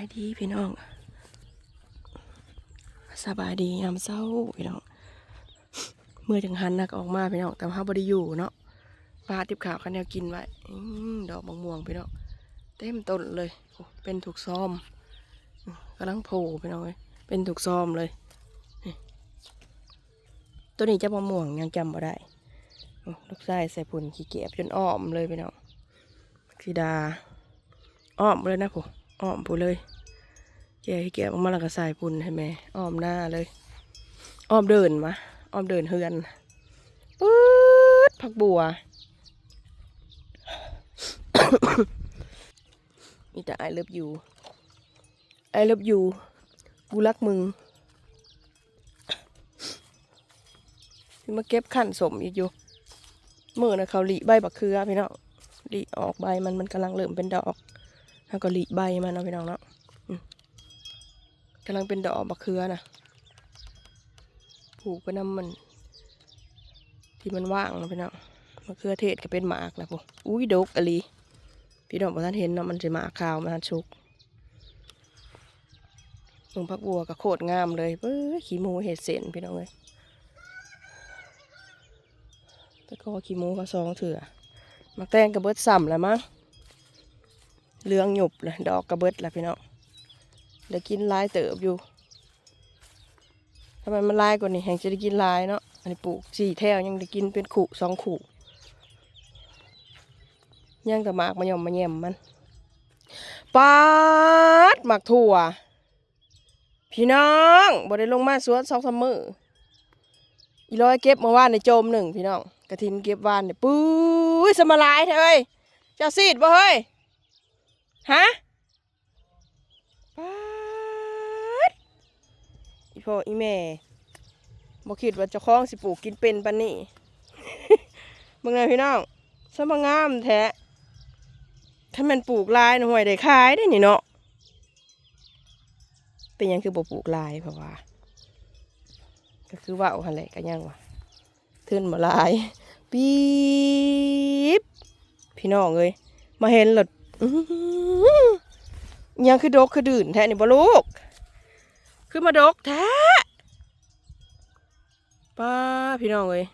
ายดีพี่น้อง สบายดียามเศร้าพี่น้องเมื่อจังหันนักออกมาพี่น้องแต่ว่าบริอยู่เนาะปลาติบขาวคันแนวกินไว้ดอกมะม่วงพี่น้องเต็มต้นเลยเป็นถูกซ้อมกำลังโผล่พี่น้องเอ้ยเป็นถูกซ้อมเลยตัวนี้จะมะม่วงยังจำบ่ได้ลูกชายใส่ผุนขี้เกียจจนอ้อมเลยพี่น้องสีดาอ้อมเลยนะผม อ้อมผมเลยแกะให้แกะออกมาแล้วก็ใส่ปุ่นให้แม่อ้อมหน้าเลยอ้อมเดินมาอ้อมเดินเฮือนปื๊ดผักบัว มีแต่ไอเลิฟยูไอเลิฟยูกูรักมึงที่มาเก็บขั้นสมอีกอยู่เมื่อนะเขาหลีใบบักเคือพี่น้องหลีออกใบมันมันกำลังเริ่มเป็นดอก แล้วก็หลีใบมันเนาะพี่น้องเนาะกำลังเป็นดอกบักเขือนะปลูกไปน้ำมัน ที่มันว่างเนาะพี่น้องมะเขือเทศก็เป็นหมากนะพวกอุ้ยดกอะลีพี่น้องพอท่านเห็นเนาะมันจะหมากขาวมันชุกลงพักบัวก็โคตรงามเลยเบ้อขี้มูเห็ดเส้นพี่น้องเลยแต่ก็ขี้มูก็ซองเถื่อมาแตงกระเบิร์ดซ้ำแล้วมั้ง เหลืองหยุบเลยดอกกระเบิดแหละพี่น้องเดี๋ยวกินลายเติบอยู่ทำไมมันลายกว่านี้แห่งจะได้กินลายเนาะอันนี้ปลูกสี่แถวยังได้กินเป็นขู่สองขู่ยังแต่หมากมาย่อมมาแย่มมันปาดหมากถั่ว พี่น้องบ่ได้ลงมาสวนสองสามมืออีร้อยเก็บเมาว่านในโจมหนึ่งพี่น้องกระถินเก็บวานเนี่ยปุ้ยสมาลายเถอะเฮ้ยเจ้าซีดบ่เฮ้ย ฮะป๊าดอีพ่ออีแม่บ่คิดว่าเจะคล้าของสิปลูกกินเป็นปานนี้เบิ่งหน่อยพี่น้องสมงามแท้ถ้ามันปลูกลายน่ะห่วยได้ขายได้นี่เนาะเป็นยังคือบ่ปลูกลายเพราะว่า ก็คือว่าเอาหั่นแหละก็ยังว่าทื่นบ่ลายปี๊บพี่น้องเอ้ยมาเห็นหลดอื้อหือ ยังคือดกคือดื่นแท้นี่บ่ลูก คือมาดกแท้ป้าพี่น้องเอ้ย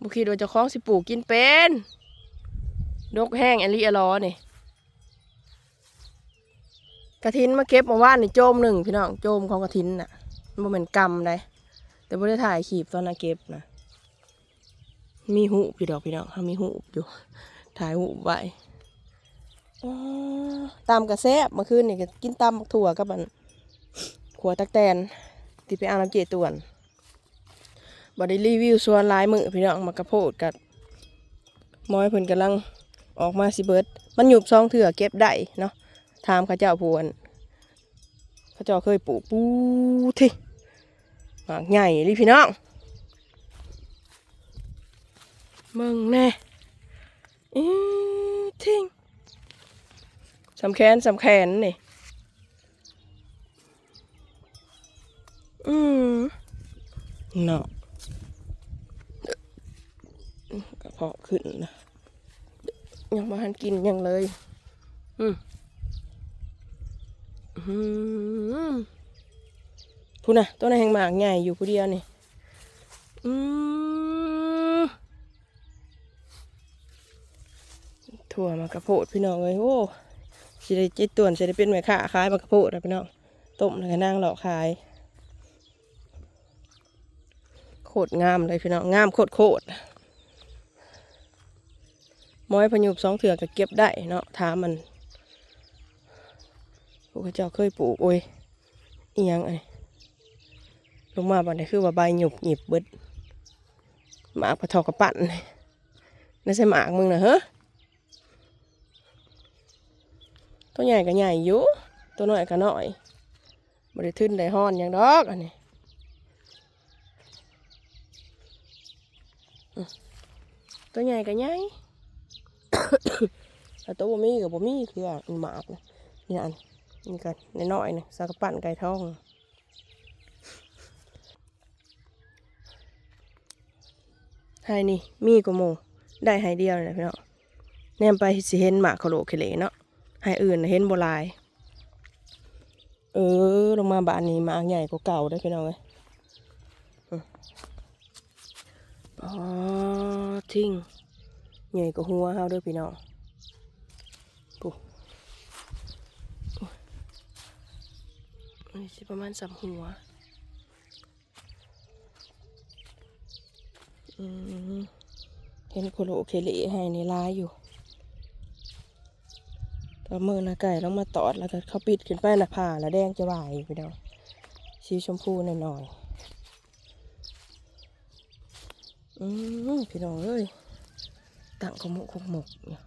บุคิดว่าเจะคล้องสิปูกินเป็น ดกแห้งอลีอลอนี่กระถินมาเก็บมาว่านนี่โจมหนึ่งพี่น้องโจมของกระถินน่ะมันบ่แม่นกำได้แต่บ่ได้ถ่ายขีบตอนน่ะเก็บนะมีหูปอยู่ดอกพี่น้องเขามีหูอยู่ถ่ายหูไว้ ตามกระแซบเมื่อคืนนี่ก็กินตำบักถั่วกับมันขัวตักแตนที่ไปเอาน้ำเจตวนบอดี้รีวิวส่วนหลายมือพี่น้องมากระโพดกับหมอยเพิ่นกำลังออกมาสิเบิด มันหยุบซองเถื่อเก็บได้เนาะถามข้าเจ้าพวนข้าเจ้าเคยปลูกปูที่หมากใหญ่ลยพี่น้องมึงแน่อีทิ้ง สำแขนสำแขนนี่ อืมเนาะกระเพาะขึ้นนะยังมาหันกินยังเลย อืมอืมพูนะต้นแห่งหมากใหญ่อยู่ผู้เดียวนี่ อืมถั่วมากระโพดพี่น้องเลยโอ้ สิได้จิตต่วนสิได้เป็นแม่ค้าขายมะกระโพดนะพี่น้องต้มแล้วก็นั่งหลอกขายโคตรงามเลยพี่น้องงามโคตรโคตรม้อยพยุบสองเถื่อก็เก็บได้เนาะถามมันพวกเจ้าเคยปลูกโอ้ยอียังไงลงมาบันนี้คือว่าใบหยุบหยิบเบิดหมากปะทอกระปั่นนี่ใช่หมากมึงนะเฮ้อ ตัวใหญ่ก็ใหญ่อยู่ตัวน้อยก็น้อยบริทึนได้ห้อนอย่างดอกอันนี้ตัวใหญ่ก็ใหญ่แต่ตัวบ่มีกับบ่มีคืออันหมากนะนี่อันนี่กันน้อยๆนะสากปั่นไก่ทองไฮนี่มีกว่าโมได้ไฮเดียวเลยพี่น้องแนมไปสิเห็นหมากเขาโหลเคเลเนาะ ให้อื่นเห็นโบลาย เออ ลงมาบ้านนี้มาใหญ่กว่าเก่าได้พี่น้องเอ้ยอืมอ๋อทิ้งใหญ่กว่าหัวเฮาด้อพี่น้องปุ๊นี่สิประมาณสามหัว อืมเห็นโคโลเคเลให้ในลายอยู่ ตอนมือนะไก่ต้องมาตอดแล้วก็เขาปิดขึ้นไปนะผ่าแล้วแดงจะวายอยู่พี่น้องสีชมพูหน่อยๆอืมพี่น้องเอ้ยตั้งขมุกขมุกเนี่ย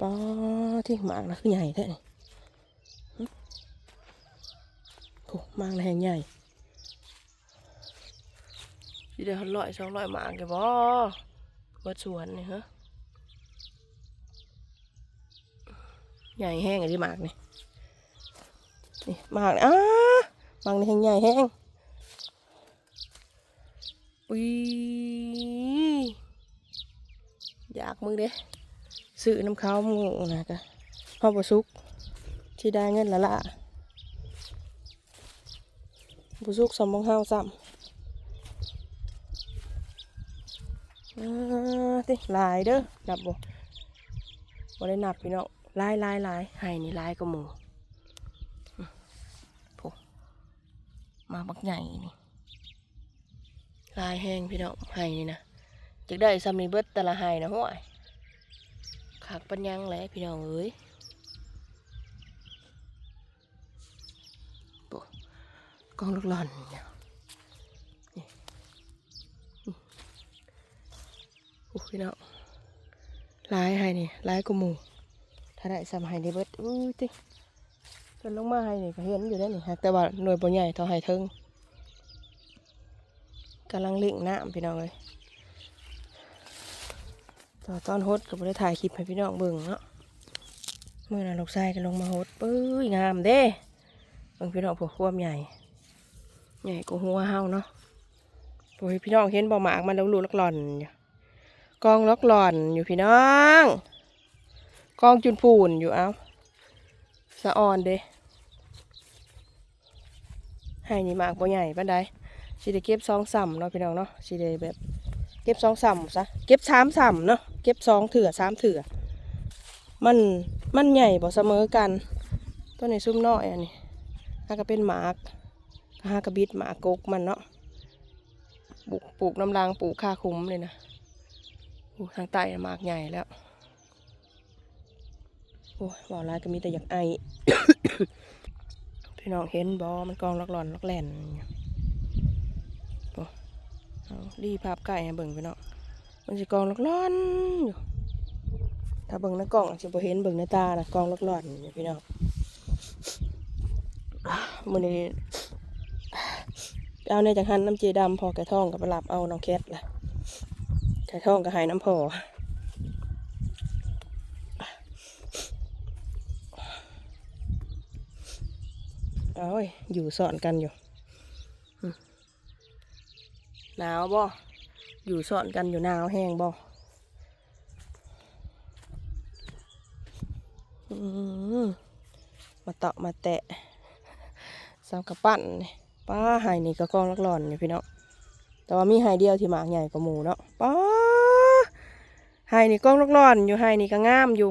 ป้าที่หมากนะคือใหญ่แท้นี่โอ้มากเลแหงใหญ่ สิเดี๋ยวร้อยสองร้อยหมากเลยบ่วัดสวนนี่ฮะใหญ่แห้งอันนี้หมากนี่นี่หมากอ้าหมากนี่แห้งใหญ่แห้งอุ้ยอยากมึงเด้ซื้อน้ำข้าวมึงนะกะพ่อบสุกที่ได้เงินละละบุซุกสมบงเฮาซ้ำอ่า ติลายเด้อนับบ่บ่ได้นับพี่น้องลายลายลายให้นี่ลายก็หมูอืมโผมาบักใหญ่นี่ลายแห้งพี่น้องให้นี่นะจึกได้ซ้ำนี่เบิดแต่ละให้นะห้วยขากปัญญังแหละพี่น้องเอ้ยกองลูกหลอนเนี่ยนี่อืมโอ้พี่น้องลายให้นี่ลายกูหมูถ้าได้สมัยนี้เบิดอุ้ยติจนลงมาให้นี่ก็เห็นอยู่ได้นี่ฮะแต่ว่าหน่วยบ่ใหญ่เท่าให้เทิงกำลังเล่งน้ำพี่น้องเลยต่อตอนฮดก็บ่ได้ถ่ายคลิปให้พี่น้องเบิ่งเนาะเมื่อนั้นลูกชายก็ลงมาฮดปุ้ยงามเด้บิ่งพี่น้องพวกควมใหญ่ ใหญ่กว่าหัวเฮาเนาะโอ้ยพี่น้องเห็นบ่หมากมันแล้วรูลักหล่อนอยู่ กองลักหล่อนอยู่พี่น้องกองจุนปูนอยู่เอาสะออนเด้ให้นี่มากบ่ใหญ่ปานใดสิได้เก็บสองสามเนาะพี่น้องเนาะสิได้แบบ เก็บสองสามซะเก็บสามสามเนาะเก็บสองเถื่อสามเถื่อมันมันใหญ่บ่เสมอกันต้นนี้ซุ่มน้อยอันนี้ถ้าก็เป็นหมากหากระบิดหมากกกมันเนาะปลูกปลูกน้ำรางปลูกค่าคุ้มเลยนะ ทางใต้น่ะหมากใหญ่แล้ว โอ้ยบอลายก็มีแต่อยากไอ พี่น้องเห็นบอมันกองลักหลอนลักแหลนอยู่โอ้เอาดีภาพใกล้ให้เบิ่งพี่น้องมันจะกองลักหลอนอยู่ถ้าเบิ่งในกล้องจะบ่เห็นเบิ่งในตานะกองลักหลอนอยู่พี่น้องมื้อนี้เอาในจากหันน้ำเจดำพอแกท่องกับไปหลับเอาน้องแคทล่ะ แกะท่องก็หายน้ำพอเอาเว้ยอยู่สอนกันอยู่หนาวบ่อยู่สอนกันอยู่หนาวแห้งบ่อืมาเตาะมาแตะสาวกระปั้นป้าไห่นี่ก็กองลักหลอนอยู่พี่เนาะแต่ว่ามีไห่เดียวที่หมากใหญ่กว่าหมูเนาะป้า ไห่นี่กองลักหลอนอยู่ไห่นี่ก็งามอยู่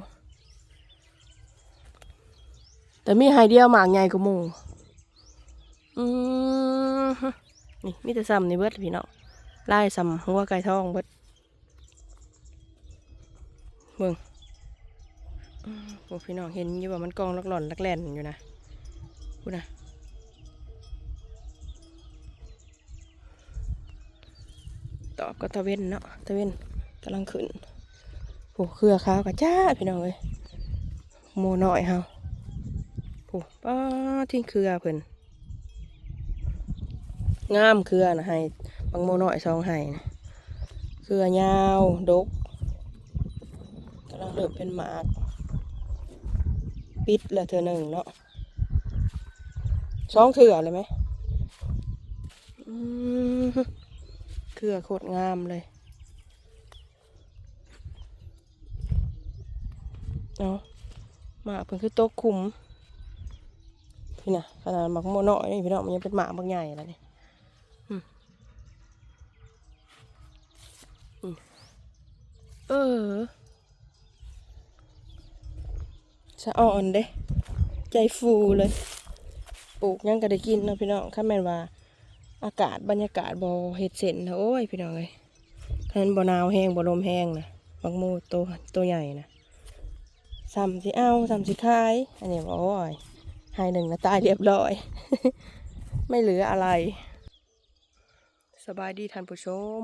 แต่มีไห่เดียวหมากใหญ่กว่าหมูอืมนี่มีแต่ซ้ำนี่เบิดพี่เนาะไล่ซ้ำหัวไก่ทองเบิดเบิ่งพวกพี่น้องเห็นอยู่ว่ามันกองลักหลอนลักแล่นอยู่นะพูดนะตอบก็ตะเวนเนาะตะเวนกำลังขึ้น โอ้เครือขาวกับจ้าพี่น้องเอ้ยโมน้อยเฮาโอ้ป้าทิ้งเครือเพิ่นงามเครือนะให้บางโมน้อยสองให้นะเครือยาวดกกำลังเริ่มเป็นหมาก ปิดล้วเธอหนึ่งเนาะสองเถื่อเลยไหมอืมเครือโคตรงามเลย เอาหมาเพิ่นคือโต๊ะคุมพี่น่ะขนาดหมากโมน้อยนี่พี่น้องมันยังเป็นหมาบางใหญ่แล้วนี่เออสะอ่อนเด้ ใจฟูเลย ปลูกยังก็ได้กินนะพี่น้องข้าแม่นว่า อากาศบรรยากาศบ่เฮ็ดเส้นนะโอ้ยพี่น้องเอ้ยคันบ่หนาวแห้งบ่ลมแห้งนะบักโมโตโตใหญ่นะ ซ้ำสิเอาซ้ำสิขาย อันนี้บ่โอ้ยให้หนึ่งนะตายเรียบร้อย ไม่เหลืออะไร สบายดีท่านผู้ชม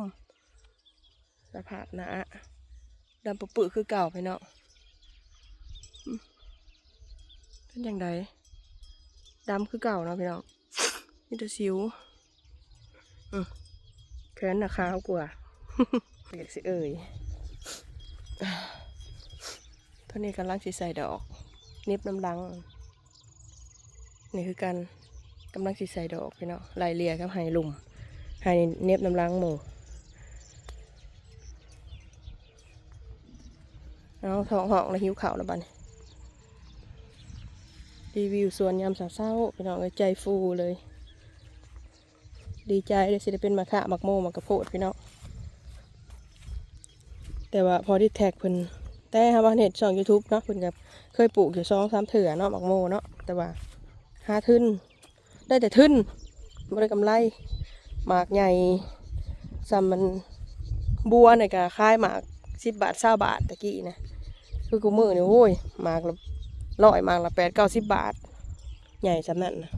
สภาพนะดำปุๆคือเก่าพี่น้องอืมเป็นยังไงดำคือเก่าเนาะพี่น้องนี่จะสิวแขนน่ะขาวกว่าเรียกสิเอ่ย นนี้กำลังสิใส่ดอกเน็บน้ำลัง นี่คือการกำลังสิใส่ดอกพี่เนาะลายเลียกับไฮลุ่มไฮเน็บน้ำลังหมูเอาท้องหอกแล้วหิวข่าวแล้วบันรีวิวสวนยามสาเศร้าพี่น้องเอ้ยใจฟูเลย ดีใจเลยสิได้เป็นมาคะมักโมมักกระโพดพี่น้องแต่ว่าพอที่แท็กเพิ่น แต่ฮาว่าเน็ตช่องยูทูบเนาะเพิ่นกับเคยปลูกอยู่สองสามเถื่อเนาะหมักโมเนาะแต่ว่าหาทึนได้แต่ทึนไม่ได้กำไรหมากใหญ่ซ้ำมันบัวเนี่ยก็ขายหมากสิบบาทเศร้าบาทตะกี้นะคือกูมือเนี่ยโอ้ยหมากละร้อยหมากละแปดเก้าสิบบาท ใหญ่จำนั้นนะ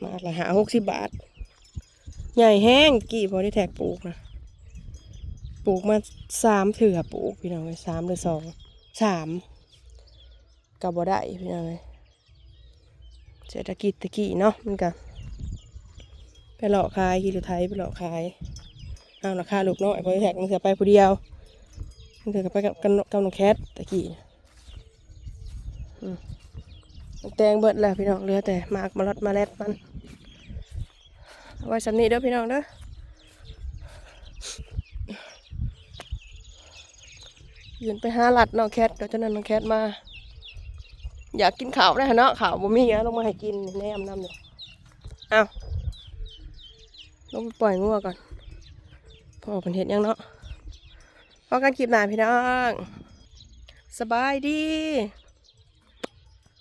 หมากละหาหกสิบบาท ใหญ่แห้งกี่พอที่แท็กปลูกนะ ปลูกมาสามเถื่อปลูกพี่น้องเลยสามหรือสองสามกับบ่ได้พี่น้องเลยเศรษฐกิจตะกี้เนาะมันก็ไปหลอกขายกิโลไทยไปหลอกขายเอาราคาลูกน้อยพอแท็กมันเสือไปผู้เดียวมันเสือไปกับกับกับน้องแคทตะกี้อืมแตงเบิดแล้วพี่น้องเหลือแต่มากมะลอดมาแลดมันเอาไว้สำนีเด้อพี่น้องเด้อ ยืนไปห้าหลัดน้องแคทเดี๋ยวเจ้านั้นน้องแคทมา อยากกินข่าวได้เนาะข่าวบ่มีอะลงมาให้กินแนมนำอยู่เอาลงไปปล่อยงัวก่อนพอเป็นเห็ดยังเนาะพอกันคลิปหนาพี่น้อง สบายดี